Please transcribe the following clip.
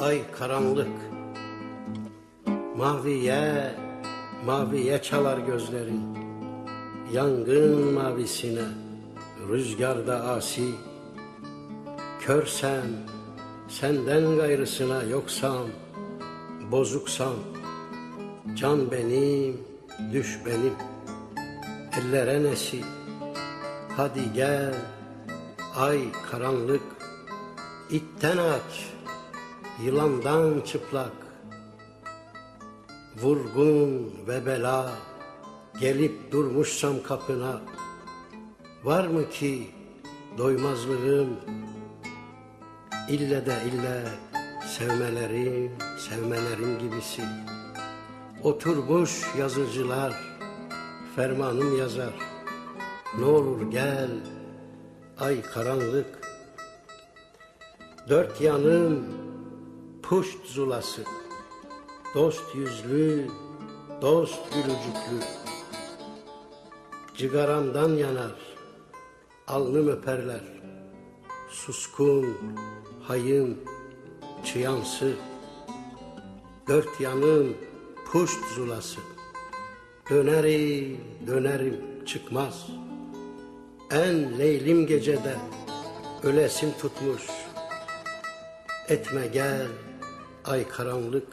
ay karanlık. Maviye, maviye çalar gözlerin. Yangın mavisine, rüzgarda asi. Körsem, senden gayrısına yoksam Bozuksam, can benim, düş benim. Ellere nesi, hadi gel Ay karanlık, itten aç Yılandan çıplak Vurgun ve bela Gelip durmuşsam kapına Var mı ki doymazlığım? İlle de ille sevmelerim Sevmelerim gibisi. Oturmuş yazıcılar Fermanım yazar. Ne olur gel Ay karanlık. Dört yanım puşt zulası. Dost yüzlü, dost gülücüklü. Cigaramdan yanar, alnım öperler. Suskun, hayın, çıyansı. Dört yanım puşt zulası. Dönerim, dönerim çıkmaz. En leylim gecede ölesim tutmuş. Etme gel ay karanlık